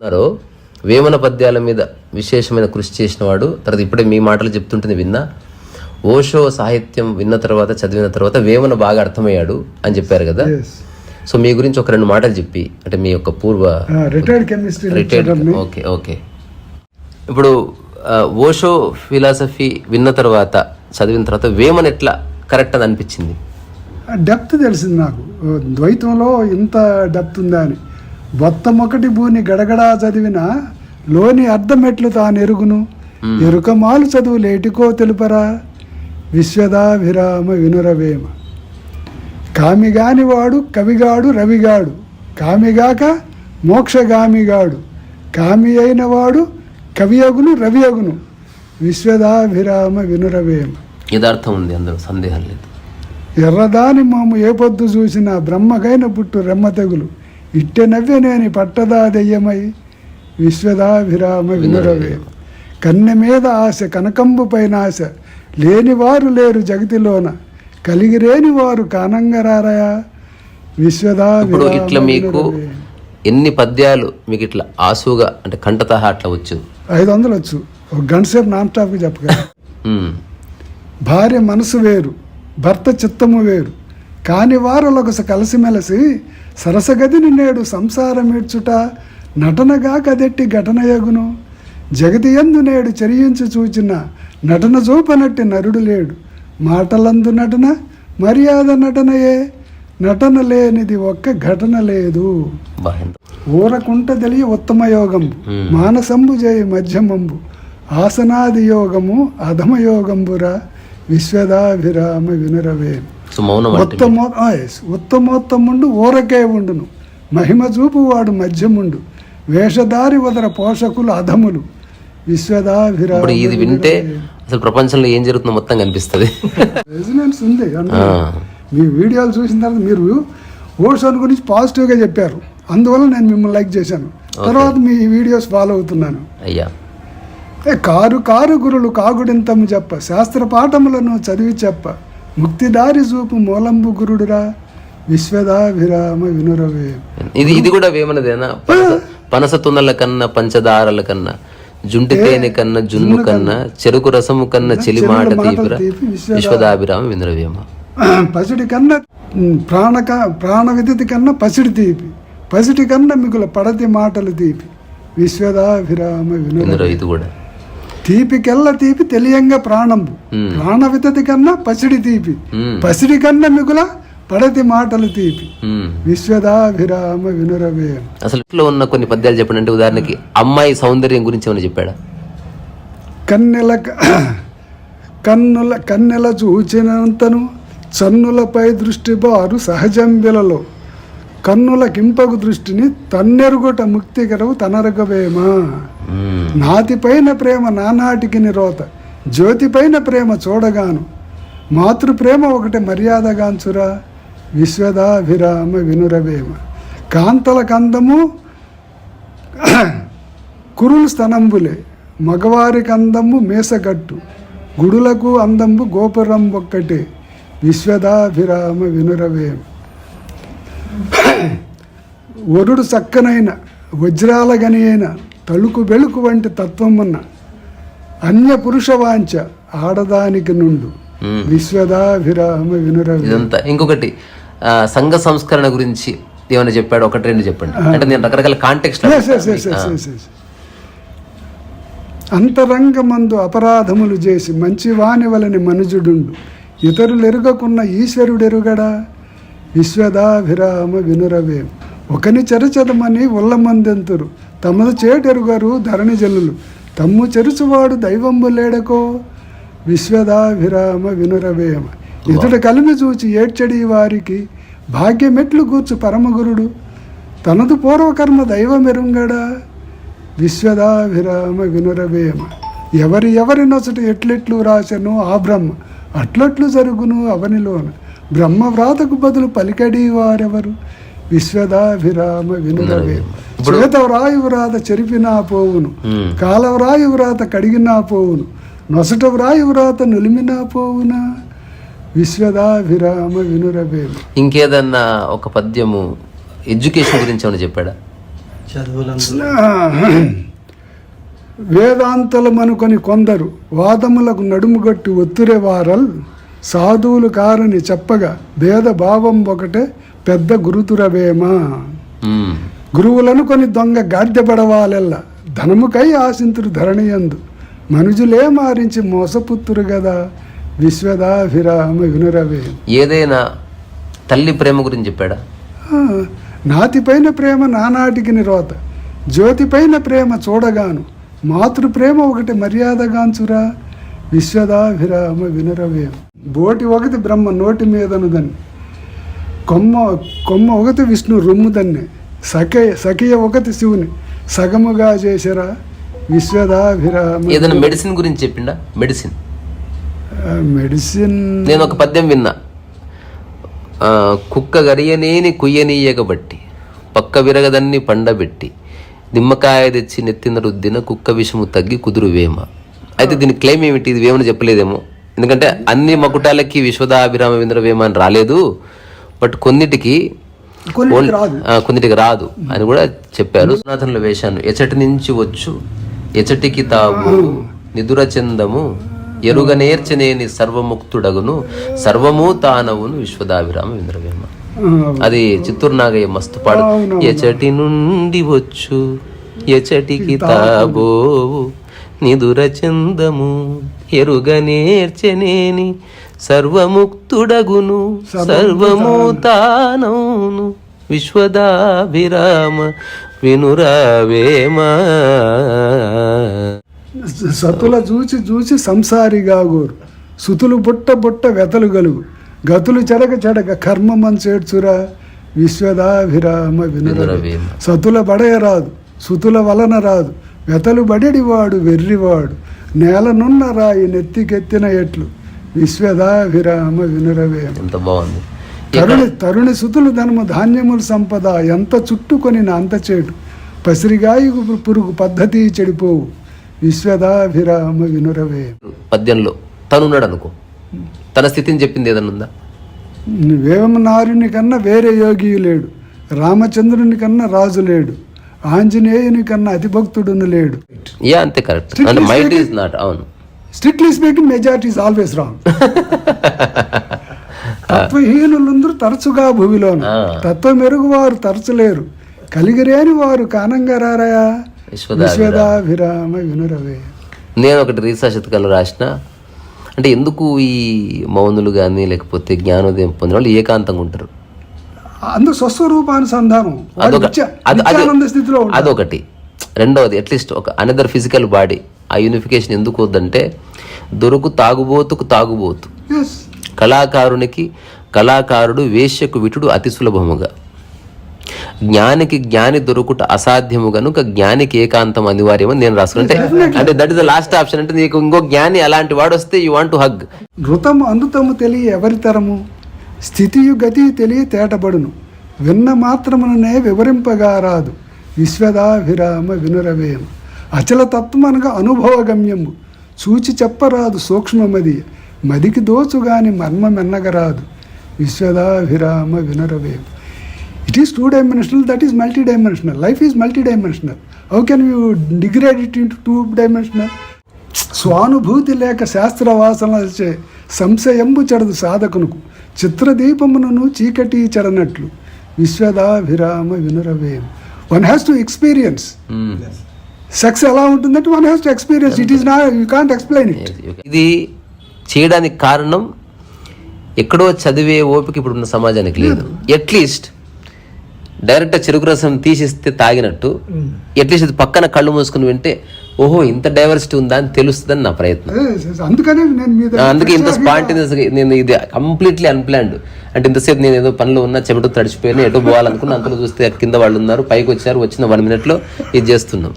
అన్నారు? వేమన పద్యాల మీద విశేషమైన కృషి చేసిన వాడు తర్వాత ఇప్పుడే మీ మాటలు చెప్తుంటుంది విన్నా. ఓషో సాహిత్యం విన్న తర్వాత చదివిన తర్వాత వేమన బాగా అర్థమయ్యాడు అని చెప్పారు కదా? సో మీ గురించి ఒక రెండు మాటలు చెప్పి అంటే మీ యొక్క పూర్వ retired chemistry retired okay okay ఇప్పుడు ఓషో ఫిలాసఫీ విన్న తర్వాత చదివిన తర్వాత వేమన్ ఎట్లా కరెక్ట్ అని అనిపించింది? డెప్త్ తెలిసింది నాకు. ద్వైతంలో ఇంత డెప్త్ ఉందా అని. మొత్తం ఒకటి భూని గడగడా చదివిన లోని అర్థం ఎట్లు తాను ఎరుగును ఎరుకమాలు చదువు లేటికో తెలుపరా? విశ్వదాభిరామ వినురవేమ. కామిగాని వాడు కవిగాడు రవిగాడు. కామిగాక మోక్షగామిగాడు. కామి అయిన వాడు కవియగును రవియగును. విశ్వదాభిరామ వినురవేమ. యథార్థం ఉంది అందులో సందేహం లేదు. ఎర్రదాని మాము ఏ పొద్దు చూసినా బ్రహ్మకైన పుట్టు రెమ్మ తెగులు. ఇట్టె నవ్వెనేని పట్టదా దెయ్యమై విశ్వదాభిరామ వినురవే. కన్నె మీద ఆశ కనకంబు పైన ఆశ లేనివారు లేరు జగతిలోన. కలిగిరేని వారు కానంగరారయా ఇప్పుడు విశ్వదాభిరామ ఇట్లా మీకు. ఎన్ని పద్యాలు మీకు ఇట్లా ఆసుగా అంటే కంటతహా అట్లా వచ్చు ఐదు వందలు వచ్చు. ఒక గంట సేపు నాన్ స్టాప్కి చెప్పగలరు ఉమ్, భార్య మనసు వేరు భర్త చిత్తము వేరు. కాని వారలొకస కలిసిమెలసి సరసగదిని నేడు సంసారమీడ్చుట నటనగా కదెట్టి ఘటనయగును జగతి ఎందు నేడు చరించు చూచిన నటన చూపనట్టి నరుడు లేడు. మాటలందు నటన మర్యాద నటనయే. నటన లేనిది ఒక్క ఘటన లేదు. ఊరకుంట తెలియ ఉత్తమ యోగంబు మానసంబు చేయి మధ్యమంబు. ఆసనాది యోగము అధమ యోగంబురా విశ్వదాభిరామ వినురవే. ఉత్తమో. ఉత్తమోత్తముండు ఊరకే ఉండును మహిమ చూపు వాడు మధ్యముండు. వేషధారి వదర పోషకులు అధములు. విశ్వదాభిరామ ఇప్పుడు ఇది వింటే అసలు ప్రపంచంలో ఏం జరుగుతుందో మొత్తం కనిపిస్తుంది. రెసిడెన్స్ ఉంది. మీ వీడియోలు చూసిన తర్వాత మీరు ఓషన్ గురించి పాజిటివ్గా చెప్పారు. అందువల్ల నేను మిమ్మల్ని లైక్ చేశాను. తర్వాత మీ వీడియోస్ ఫాలో అవుతున్నాను. అయ్యా. కారు కారు గురులు కాగుడింతము చెప్ప. శాస్త్ర పాఠములను చదివి చెప్ప. ముక్తిదారి చూపు మూలంబు గురుడురా. విశ్వదాభిరామ వినురవే. ఇది ఇది కూడా వేమనదేనా పనస తునల కన్నా పంచదారల కన్నా జుంటి తేనె కన్నా జున్ను కన్నా చెరుకు రసము కన్నా చెలిమాట తీపిరా. విశ్వదాభిరామ వింద్రవేమ పసిడి కన్నా ప్రాణక ప్రాణ విదితి కన్నా పసిడి తీపి. పసిడి కన్నా మిగుల పడతి మాటలు తీపి. విశ్వదాభిరామ వినుర ఇందులో ఇది కూడా. తీపికెల్ల తీపి తెలియంగా ప్రాణంబు. ప్రాణ వితతి కన్నా పసిడి తీపి. పసిడి కన్నా మిగుల పడతి మాటలు తీపి. విశ్వదాభిరామ వినురవే. అసలు ఇంట్లో ఉన్న కొన్ని పద్యాలు చెప్పండి అంటే ఉదాహరణకి అమ్మాయి సౌందర్యం గురించి ఏమైనా చెప్పాడా? కన్నెల కన్నుల కన్నెల చూచినంతను చన్నులపై దృష్టి బారు సహజంబిలలో. కన్నుల కింపగు దృష్టిని తన్నెరుగుట ముక్తికరవు తనరగవేమా? ఉమ్. నాతిపైన ప్రేమ నానాటికి నిరోత. జ్యోతిపైన ప్రేమ చూడగాను. మాతృ ప్రేమ ఒకటి మర్యాదగాంచురా. విశ్వదాభిరామ వినురవేమ. కాంతల కందము కురులు స్తనంబులే. మగవారి కందము మేసగట్టు. గుడులకు అందంబు గోపురం ఒక్కటే. విశ్వదాభిరామ వినురవేమ. వరుడు చక్కనైన వజ్రాల గని తలుకు వెలుకు వంటి తత్వమున్న అన్య పురుష వాంఛ ఆడదానికి నుండు. విశ్వదాభిరామ ఇదంతా. ఇంకొకటి సంఘ సంస్కరణ గురించి ఏమైనా చెప్పాడు? ఒకటి రెండు చెప్పండి. అంటే నేను రకరకాల కాంటెక్స్ట్. అంతరంగమందు అపరాధములు చేసి మంచివాని వలని మనుజుడుండు. ఇతరులు ఎరుగకున్న ఈశ్వరుడెరుగడా? విశ్వదాభిరామ వినురవేం. ఒకని చెరచదమని ఉల్లమందెంతురు తమను చేటెరుగరు ధరణి జల్లులు తమ్ము చెరుచువాడు దైవంబు లేడకో? విశ్వదాభిరామ వినురవేమ. ఇతడు కలిమి చూచి ఏడ్చడి వారికి భాగ్యమెట్లు కూర్చు పరమగురుడు. తనదు పూర్వకర్మ దైవమెరుంగడా? విశ్వదాభిరామ వినురవేమ. ఎవరి ఎవరి నొసట ఎట్లెట్లు రాశను ఆ బ్రహ్మ. అట్లట్లు జరుగును అవనిలోన. బ్రహ్మ వ్రాతకు బదులు పలికడి వారెవరు? విశ్వదాభిరామ వినురవేమ చేత వ్రాయు వ్రాత చెరిపినా పోవును మ్మ్. కాల వ్రాయు వ్రాత కడిగినా పోవును నొసట వ్రాయు వ్రాత నులిమినా పోవునా? విశ్వదాభిరామ వినురవేమ ఇంకేదన్నా ఒక పద్యము ఎడ్యుకేషన్ గురించి ఏమైనా చెప్పాడా? వేదాంతలమనుకొని కొందరు వాదములకు నడుముగట్టి ఒత్తురే వారల్ సాధువులు కారని చెప్పగా భేద భావం ఒకటే పెద్ద గురుతురవేమా. గురువులను కొని దొంగ గాడ్యపడవాలెల్ల ధనముకై ఆశింతురు ధరణియందు. మనుజులే మారించి మోసపుత్తురు గదా. విశ్వదాభిరామ వినురవే. ఏదైనా తల్లి ప్రేమ గురించి చెప్పాడా? నాతిపైన ప్రేమ నానాటికి నిరోత. జ్యోతిపైన ప్రేమ చూడగాను. మాతృ ప్రేమ ఒకటి మర్యాదగాంచురా. విశ్వదాభిరామ వినురవే. బోటి ఒకటి బ్రహ్మ నోటి మీదనుదని. కొమ్మ కొమ్మ ఒకటి విష్ణు రొమ్ముదన్నే సఖయ సఖియ ఒకటి శివుని. సగముగా చేసిరా విశ్వదాభిరామ. ఏదైనా మెడిసిన్ గురించి చెప్పిండా? మెడిసిన్ మెడిసిన్ నేను ఒక పద్యం విన్నా. కుక్క గరియనేని కుయ్యనీయగబట్టి పక్క విరగదన్ని పండబెట్టి నిమ్మకాయ తెచ్చి నెత్తిన రుద్దిన కుక్క విషము తగ్గి కుదురు వేమ. అయితే దీని క్లెయిమ్ ఏమిటి? ఇది వేమని చెప్పలేదేమో. ఎందుకంటే అన్ని మకుటాలకి విశ్వదాభిరామ వింద్ర వేమ అని రాలేదు. బట్ కొన్నిటికి కొన్నిటికి రాదు. అని కూడా చెప్పారు. సనాతనలో వేశాను ఎచటి నుంచి వచ్చు. ఎచటికి తావు. నిదుర చందము. ఎరుగ నేర్చనేని సర్వముక్తుడగును. సర్వము తానవును విశ్వదాభిరామ ఇంద్రవేమ. అది చిత్తూరు నాగయ్య మస్తు పాడు. ఎచటి నుండి వచ్చు. ఎచటికి తాబోవు నిదుర చందము. ఎరుగ నేర్చనేని సర్వముక్తుడగును సర్వము తానవును విశ్వదాభిరామ వినురవేమా సతుల చూచి చూచి సంసారిగాగోరు సుతులు బుట్ట బుట్ట వెతలు గలుగు. గతులు చెడక చెడక కర్మమని చేర్చురా విశ్వదాభిరామ వినుర సతుల బడయ రాదు సుతుల వలన రాదు. వెతలు బడెడివాడు వెర్రివాడు. నేలనున్న రాయి నెత్తికెత్తిన ఎట్లు. విశ్వదాభిరామ వినురవేమ ఎంత బాగుంది. తరుణి తరుణి సుతులు ధనము ధాన్యములు సంపద ఎంత చుట్టుకొని అంత చేటు. పసిరిగాయు పురుగు పద్ధతి చెడిపోవు. విశ్వదాభిరామ వినురవే పద్యంలో తనున్నాడు అనుకో తన స్థితిని చెప్పింది ఏదన్నా ఉందా? వేమనారుని కన్నా వేరే యోగి లేడు. రామచంద్రుని కన్నా రాజు లేడు. ఆంజనేయుని కన్నా అతిభక్తుడును లేడు. యా అంతే కరెక్ట్. మైండ్ నాట్ అవును. Strictly speaking majority is always wrong తత్వహీనులందరూ తరచుగా భూమిలోను. ఆ. తత్వం మెరుగువారు తరచులేరు. కలిగిరేని వారు కానంగా రారయా? విశ్వదాభిరామ. వినురవే. నేను ఒకటి రీసా శతకాలు రాసిన. అంటే ఎందుకు ఈ మౌనులు కానీ లేకపోతే జ్ఞానోదయం పొందిన వాళ్ళు ఏకాంతంగా ఉంటారు? అందుకు స్వస్వరూపానుసంధానం. అదొకటి. రెండవది అట్లీస్ట్ ఒక అనదర్ ఫిజికల్ బాడీ ఆ యూనిఫికేషన్ ఎందుకు వద్దంటే దొరుకు తాగుబోతుకు తాగుబోతు. కళాకారునికి కళాకారుడు వేశ్యకు విటుడు అతి సులభముగా. జ్ఞానికి జ్ఞాని దొరుకుట అసాధ్యము గనుక జ్ఞానికి ఏకాంతం అనివార్యమని నేను రాసుకున్నా. అంటే that is the last option అంటే నీకు ఇంకో జ్ఞాని అలాంటి వాడు వస్తే యూ వాంట్ టు హగ్ ఋతము అందుతము తెలియ ఎవరి తరము? స్థితియు గతి తెలియ తేటబడును. విన్న మాత్రముననే వివరింపగా రాదు. విశ్వదాభిరామ వినురవేమ అచల తత్వమనగా అనుభవగమ్యము. చూచి చెప్పరాదు సూక్ష్మమది. మదికి దోచుగాని మర్మమెన్నగరాదు. విశ్వదాభిరామ వినురవేమ it is two dimensional that is multi dimensional life is multi dimensional how can you degrade it into two dimensional స్వానుభూతి లేక శాస్త్రవాసనలచే సంశయంబు చెడదు సాధకునకు. చిత్రదీపమును చీకటి చెడనట్లు. విశ్వదాభిరామ వినురవేం one has to experience sex ఎలా ఉంటుందంటే one has to experience it is నా యూ కాంట్ ఎక్స్ప్లెయిన్ ఇట్ ఇది చేయడానికి కారణం ఎక్కడో చదివే ఓపిక ఇప్పుడున్న సమాజానికి లేదు. అట్లీస్ట్ డైరెక్ట్ చెరుకు రసం తీసిస్తే తాగినట్టు అట్లీస్ట్ ఇది పక్కన కళ్ళు మూసుకుని వింటే ఓహో ఇంత డైవర్సిటీ ఉందా అని తెలుస్తుందని నా ప్రయత్నం. అందుకనే అందుకే ఇంత స్పాంటినియస్ నేను ఇది కంప్లీట్లీ అన్ప్లాన్డ్ అంటే ఇంతసేపు నేను ఏదో పనిలో ఉన్నా చెమట తడిచిపోయినా ఎటో పోవాలనుకున్నా అంతలో చూస్తే కింద వాళ్ళు ఉన్నారు పైకి వచ్చారు వచ్చిన వన్ మినిట్లో ఇది చేస్తున్నాం.